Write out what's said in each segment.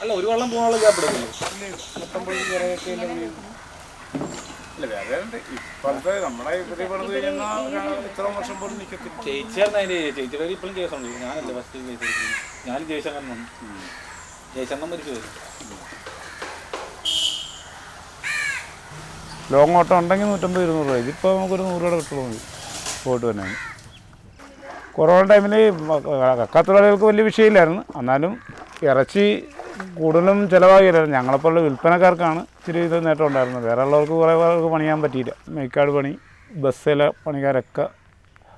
അല്ല ഒരു വെള്ളം പോകാനുള്ള ഗ്യാപ്പ്. ഇപ്പോഴത്തെ നമ്മുടെ പണിത് കഴിഞ്ഞാൽ ഇത്ര വർഷം പോലും നിൽക്കത്തില്ല ചേച്ചിയാണ് അതിന്റെ ചേച്ചിയുടെ പേര് ഇപ്പോഴും കേസുണ്ട് ഞാനല്ലേ ഫസ്റ്റ് കേസ് ഞാൻ ഞാനും ജയശങ്കരൻ വന്നു മരിച്ചു വരും ലോങ് ഓട്ടം ഉണ്ടെങ്കിൽ നൂറ്റമ്പത് ഇരുന്നൂറ് രൂപ. ഇതിപ്പോൾ നമുക്കൊരു നൂറ് രൂപ കിട്ടുള്ളൂ മതി പോയിട്ട് തന്നെ കൊറോണ ടൈമിൽ കക്കത്തൊഴിലാളികൾക്ക് വലിയ വിഷയമില്ലായിരുന്നു. എന്നാലും ഇറച്ചി കൂടുതലും ചിലവാകില്ലായിരുന്നു ഞങ്ങളെപ്പോലുള്ള വിൽപ്പനക്കാർക്കാണ് ഇച്ചിരി ഇത് നേട്ടം ഉണ്ടായിരുന്നത്. വേറെ ഉള്ളവർക്ക് കുറേ പേർക്ക് പണിയാൻ പറ്റിയില്ല. മേക്കാട് പണി ബസ്സിലെ പണിക്കാരൊക്കെ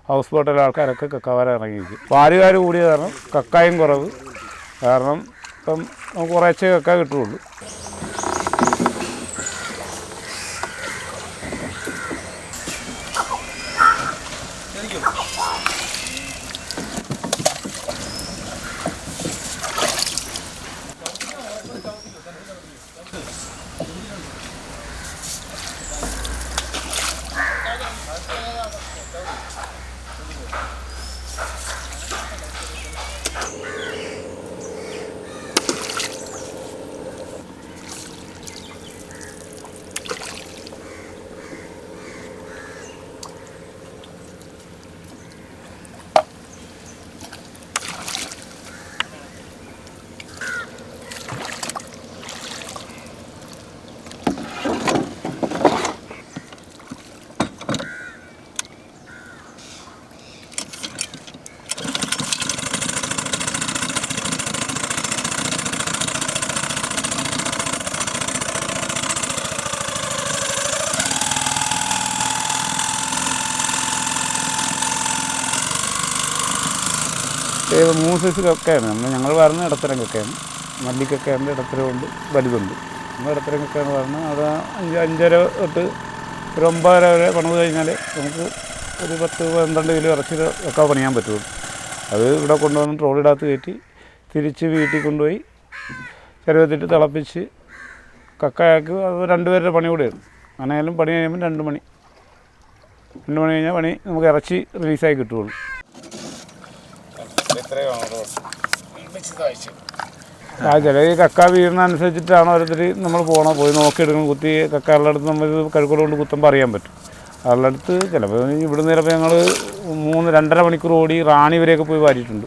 ഹൗസ് ബോട്ടിലെ ആൾക്കാരൊക്കെ കക്കവരെ ഇറങ്ങിയിരിക്കും. പാലുകാർ കൂടിയ കാരണം കക്കായും കുറവ്. കാരണം ഇപ്പം നമുക്ക് കക്ക കിട്ടുള്ളൂ ഏത് മൂന്ന് സൈസ് കക്കയാണ്. നമ്മൾ ഞങ്ങൾ പറഞ്ഞ ഇടത്തരം കക്കയാണ്. മല്ലിക്കക്കയുണ്ട് ഇടത്തരമുണ്ട് വലുതുണ്ട്. നമ്മൾ ഇടത്തരം പറഞ്ഞത് അത് അഞ്ച് അഞ്ചര തൊട്ട് ഒരു ഒമ്പതര വരെ പണിത് കഴിഞ്ഞാൽ നമുക്ക് ഒരു പത്ത് പന്ത്രണ്ട് കിലോ ഇറച്ചി കക്ക പണിയാൻ പറ്റുള്ളൂ. അത് ഇവിടെ കൊണ്ടുവന്ന് ട്രോളിടകത്ത് കയറ്റി തിരിച്ച് വീട്ടിൽ കൊണ്ടുപോയി ചെറുപ്പത്തിട്ട് തിളപ്പിച്ച് കക്കയാക്കി അത് രണ്ടുപേരുടെ പണി കൂടെയാണ്. അങ്ങനെയായാലും പണി കഴിയുമ്പോൾ രണ്ട് മണി. രണ്ട് മണി കഴിഞ്ഞാൽ പണി നമുക്ക് ഇറച്ചി റിലീസായി അയച്ചു ആ ചില ഈ കക്ക വീഴുന്നതനുസരിച്ചിട്ടാണ് ഓരോരുത്തർ നമ്മൾ പോകണം പോയി നോക്കിയെടുക്കണം കുത്തി കക്കകളുടെ അടുത്ത് നമ്മൾ കഴുക്കോട് കൊണ്ട് കുത്തുമ്പോൾ അറിയാൻ പറ്റും. അവരുടെ അടുത്ത് ചിലപ്പോൾ ഇവിടുന്ന് ചിലപ്പോൾ ഞങ്ങൾ മൂന്ന് രണ്ടര മണിക്കൂർ ഓടി റാണി വരെയൊക്കെ പോയി വാരിയിട്ടുണ്ട്.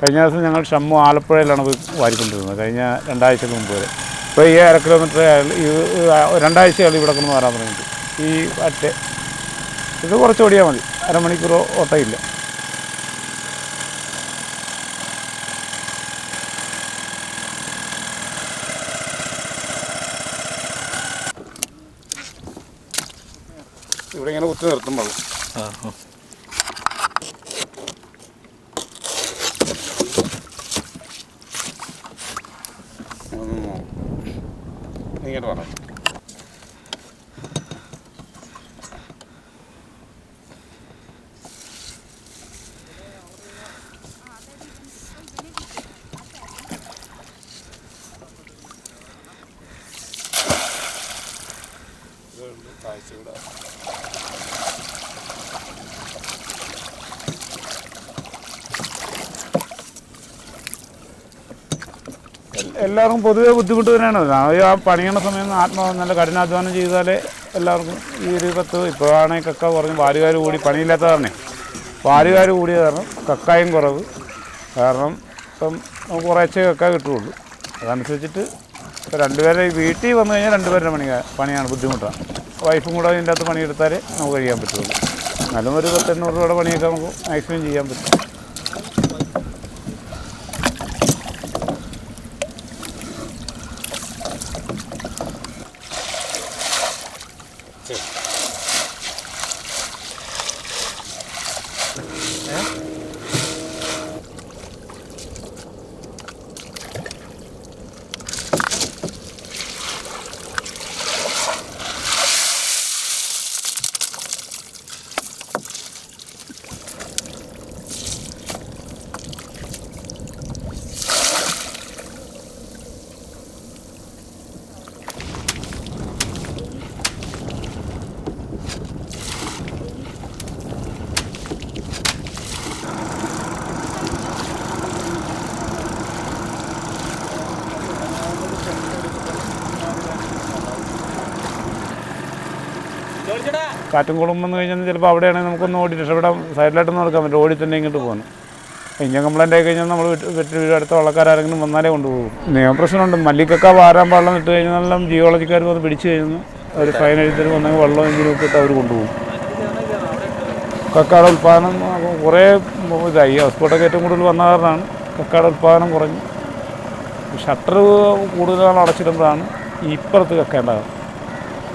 കഴിഞ്ഞ ദിവസം ഞങ്ങൾ ഷമ്മു ആലപ്പുഴയിലാണ് പോയി വാരിക്കൊണ്ടിരുന്നത്. കഴിഞ്ഞ രണ്ടാഴ്ചക്ക് മുമ്പ് വരെ. ഇപ്പോൾ ഈ അര കിലോമീറ്റർ ഈ രണ്ടാഴ്ചയാണ് ഇവിടെ കൊണ്ട് വരാൻ തുടങ്ങിയിട്ട്. ഈ അറ്റ ഇത് കുറച്ച് ഓടിയാൽ മതി. അരമണിക്കൂറോ ഓട്ടമില്ല ഇവിടെ നിർത്തും വെള്ളം ഇങ്ങോട്ട് വേണം എല്ലാവർക്കും പൊതുവേ ബുദ്ധിമുട്ട് തന്നെയാണ്. ആ പണിയണ സമയം ആത്മാ നല്ല കഠിനാധ്വാനം ചെയ്താലേ എല്ലാവർക്കും ഈ ഒരു പത്ത് ഇപ്പോഴാണെങ്കിൽ കക്ക കുറഞ്ഞ് വാരുകാർ കൂടി പണിയില്ലാത്ത കാരണേ. പാലുകാർ കൂടിയ കാരണം കക്കായും കുറവ്. കാരണം ഇപ്പം നമുക്ക് കുറേശ്ശേ കക്ക കിട്ടുള്ളൂ. അതനുസരിച്ചിട്ട് ഇപ്പോൾ രണ്ടുപേരെ വീട്ടിൽ വന്നു കഴിഞ്ഞാൽ രണ്ടുപേരുടെ പണി പണിയാണ് ബുദ്ധിമുട്ടാണ്. വൈഫും കൂടെ അതിന്റെ അകത്ത് പണിയെടുത്താലേ നമുക്ക് കഴിയാൻ പറ്റുള്ളൂ. എന്നാലും ഒരു പത്തെണ്ണൂറ് രൂപയുടെ പണിയൊക്കെ നമുക്ക് മാക്സിമം ചെയ്യാൻ പറ്റും. കാറ്റും കുളം വന്നു കഴിഞ്ഞാൽ ചിലപ്പോൾ അവിടെയാണെങ്കിൽ നമുക്കൊന്ന് ഓടി രക്ഷപ്പെടാൻ സൈഡിലായിട്ടൊന്നും നടക്കാൻ പറ്റും ഓടി തന്നെ ഇങ്ങോട്ട് പോകണം. ഇഞ്ചൻ കംപ്ലൈന്റ് ആയി കഴിഞ്ഞാൽ നമ്മൾ വെട്ടി വീട് അടുത്ത വള്ളക്കാരെങ്കിലും വന്നാലേ കൊണ്ടുപോകും. നിയമപ്രശ്നമുണ്ട് മല്ലിക്കൊക്കെ വാരാൻ വെള്ളം ഇട്ട് കഴിഞ്ഞാൽ ജിയോളജിക്കാർ വന്ന് പിടിച്ചു കഴിഞ്ഞാൽ അവർ ഫൈൻ എഴുതി വന്നെങ്കിൽ വെള്ളം എങ്കിലും ഇട്ടിട്ട് അവർ കൊണ്ടുപോകും. കക്കാട ഉൽപ്പാദനം കുറേ ഇതായി. ഹൗസ് ബോട്ടൊക്കെ ഏറ്റവും കൂടുതൽ വന്ന കാരണമാണ് കക്കാട ഉൽപ്പാദനം കുറഞ്ഞു. ഷട്ടർ കൂടുതലാണ് അടച്ചിടുമ്പോഴാണ് ഇപ്പുറത്ത് കക്കേണ്ടത്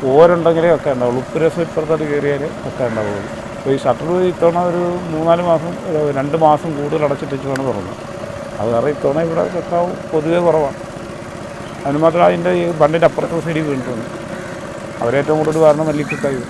ഓരുണ്ടെങ്കിലേ ഒക്കെ ഉണ്ടാവുള്ളൂ. ഉപ്പ് രസം ഇപ്പുറത്തോട്ട് കയറിയാലേ ഒക്കെ ഉണ്ടാവുള്ളൂ. അപ്പോൾ ഈ ഷട്ടർ ഇത്തവണ ഒരു മൂന്നാൽ മാസം രണ്ട് മാസം കൂടുതൽ അടച്ചിട്ടിച്ചാണ് തുറന്നത്. അത് കാരണം ഇത്തവണ ഇവിടെ കക്കാവ് പൊതുവേ കുറവാണ്. അതിന് മാത്രം അതിന്റെ ഈ ബണ്ടിന്റെ അപ്പുറത്തെ സൈഡിൽ വീണിട്ടുണ്ട്. അവരേറ്റവും കൂടുതൽ കാരണം മല്ലിക്കക്കായി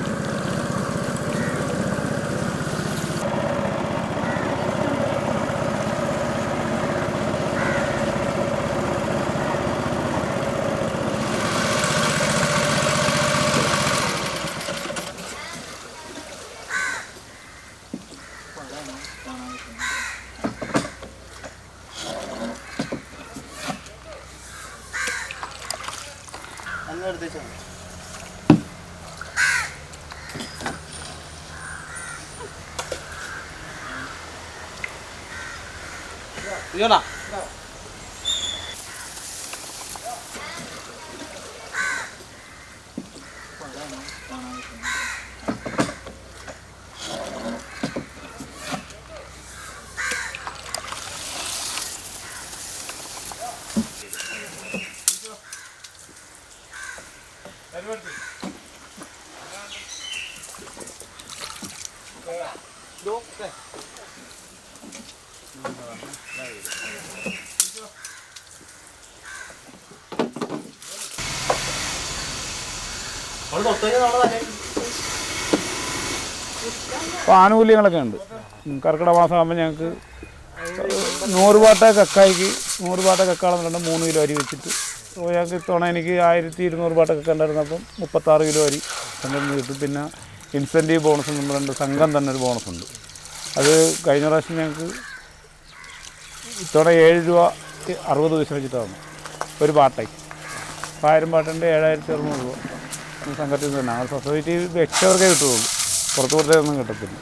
ഇയ്യോടാ. അപ്പോൾ ആനുകൂല്യങ്ങളൊക്കെ ഉണ്ട്. കർക്കിട മാസം ആകുമ്പോൾ ഞങ്ങൾക്ക് നൂറ് പാട്ട കക്കായിക്ക് നൂറ് പാട്ട കക്കാളെന്ന് പറഞ്ഞാൽ മൂന്ന് കിലോ അരി വെച്ചിട്ട്. അപ്പോൾ ഞങ്ങൾക്ക് ഇത്തവണ എനിക്ക് ആയിരത്തി ഇരുന്നൂറ് പാട്ട കക്ക ഉണ്ടായിരുന്നപ്പം മുപ്പത്താറ് കിലോ അരി സംഘടന കിട്ടും. പിന്നെ ഇൻസെന്റീവ് ബോണസ് നമ്മളുണ്ട് സംഘം തന്നെ ഒരു ബോണസ് ഉണ്ട്. അത് കഴിഞ്ഞ പ്രാവശ്യം ഞങ്ങൾക്ക് ഇത്തവണ ഏഴ് രൂപ അറുപത് പൈസ വെച്ചിട്ട് വെച്ചിട്ടാണ് ഒരു പാട്ടായി. അപ്പോൾ ആയിരം പാട്ടുണ്ട് ഏഴായിരത്തി അറുന്നൂറ് രൂപ. സംഘത്തിൽ നിന്ന് തന്നെ. ആ സൊസൈറ്റി വെച്ചവർക്കേ കിട്ടുള്ളൂ പുറത്ത് പുറത്തേക്കൊന്നും കിട്ടത്തില്ല.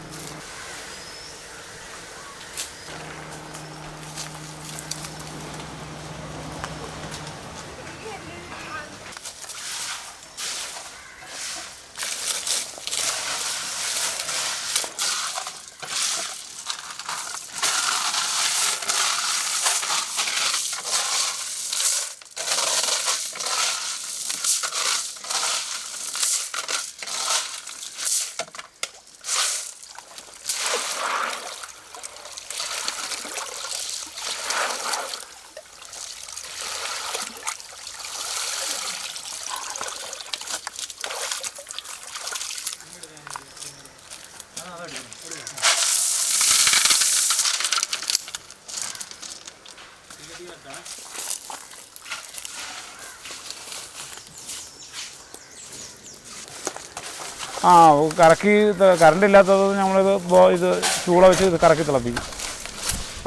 ആ കറക്കി കറണ്ട് ഇല്ലാത്തത് നമ്മളിത് ഇത് ചൂള വെച്ച് ഇത് കറക്കി തിളപ്പിക്കും.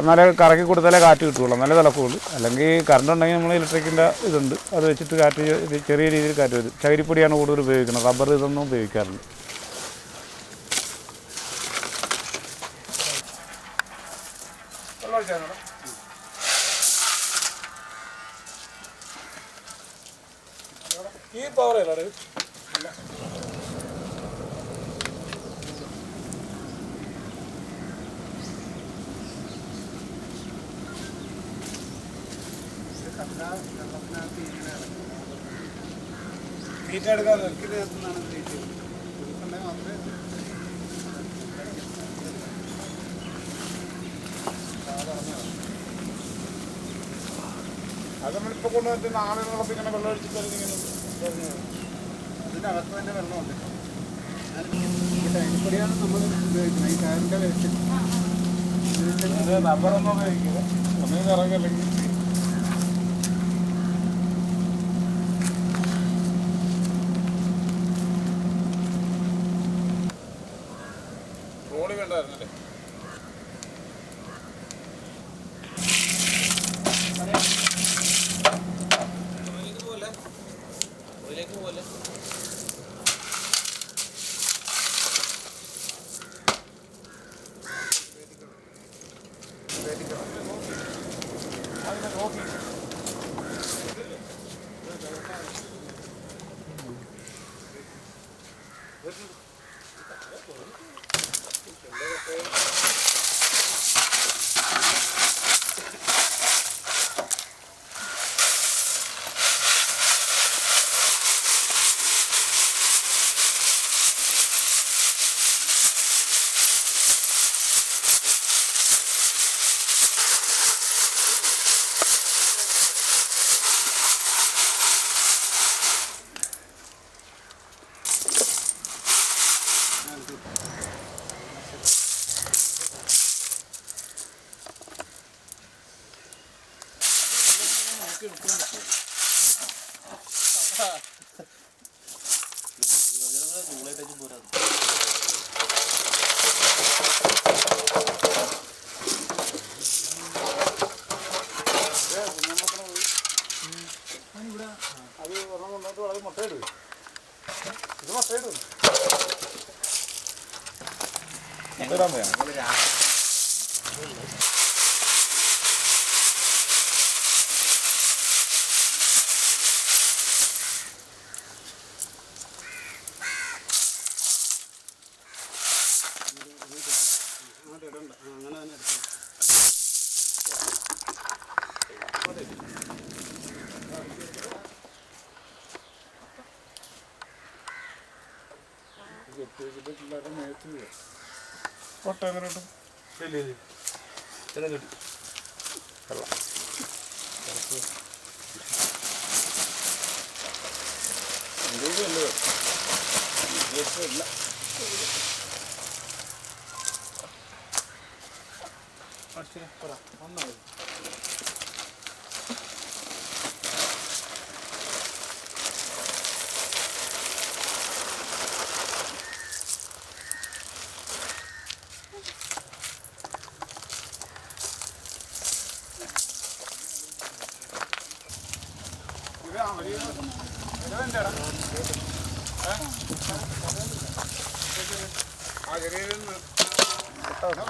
എന്നാലേ കറക്കി കൊടുത്താലേ കാറ്റ് കിട്ടുള്ളൂ. എന്നാലേ തിളക്കുള്ളൂ അല്ലെങ്കിൽ കറണ്ട് ഉണ്ടെങ്കിൽ നമ്മൾ ഇലക്ട്രിക്കിന്റെ ഇതുണ്ട്. അത് വെച്ചിട്ട് കാറ്റ് ചെറിയ രീതിയിൽ കാറ്റ് വരും. ചകിരിപ്പൊടിയാണ് കൂടുതൽ ഉപയോഗിക്കുന്നത്. റബ്ബർ ഇതൊന്നും ഉപയോഗിക്കാറില്ല. ഈ പവർ അല്ലേ തീറ്റ അത് നമ്മളിപ്പോൾ കൊണ്ടുവന്നിട്ട് ആളുകളൊക്കെ ഇങ്ങനെ വെള്ളം ഒഴിച്ചിട്ട് ഇങ്ങനെ അതിനകത്ത് തന്നെ വെള്ളമുണ്ട് അതിപ്പൊടിയാണ് നമ്മൾ ഉപയോഗിക്കുന്നത്. ഈ കാറിന്റെ വേസ്റ്റ് റബ്ബറൊന്നും ഉപയോഗിക്കില്ല. ഒന്നും ഇറങ്ങില്ലെങ്കിൽ What is it? അങ്ങോട്ട് അങ്ങനെ തന്നെ എടുക്കാം കെട്ടി വെച്ചിട്ട് പിള്ളേരുടെ മേത്ത് വീഴും പൊട്ട എങ്ങനെ കിട്ടും ഇല്ല ഇല്ല ഇത് അവർ ഇതെന്താടാ? ഏ? ആ ചെറിയ വലിയ രേഖത്തിന് പുറത്ത് വലിയ രേഖത്തിനകത്ത്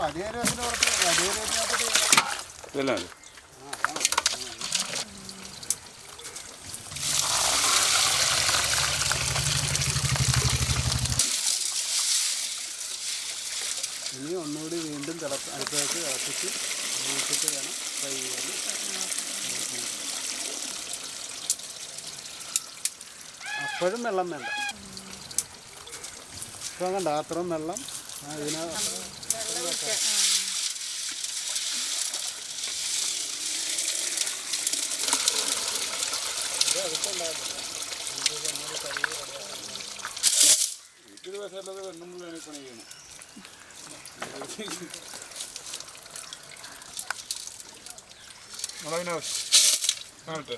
ഇനി ഒന്നുകൂടി വീണ്ടും തിളപ്പ് അടുത്തേക്ക് തിളപ്പിച്ച് നോക്കിയിട്ട് വേണം ഫ്രൈ ചെയ്യാൻ അപ്പോഴും വെള്ളം വേണ്ട. ഇപ്പം കണ്ട? അത്രയും വെള്ളം ആ, ഇതിനകത്ത് വീട്ടിൽ വശമല്ലാതെ വെണ്ണം മുഴുവൻ പണി ചെയ്യണം മുളകിനാവശ്യം കാണട്ടെ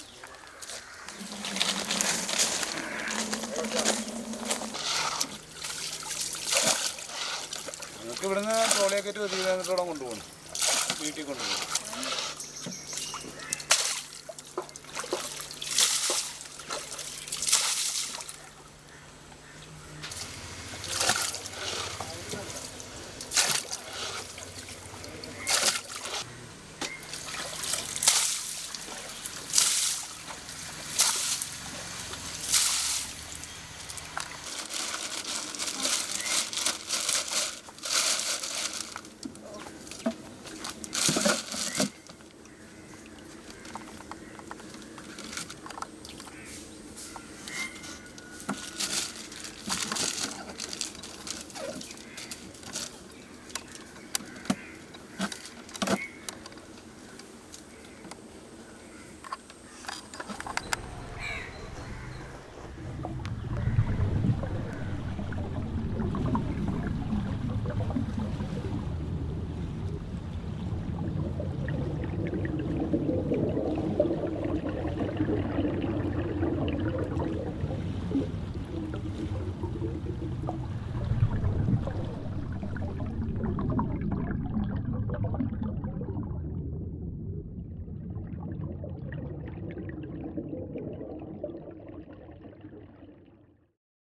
ഇവിടുന്ന് ട്രോളിയൊക്കെ ഒതുക്കി കൊണ്ടുപോകണം വീട്ടിൽ കൊണ്ടുപോകണം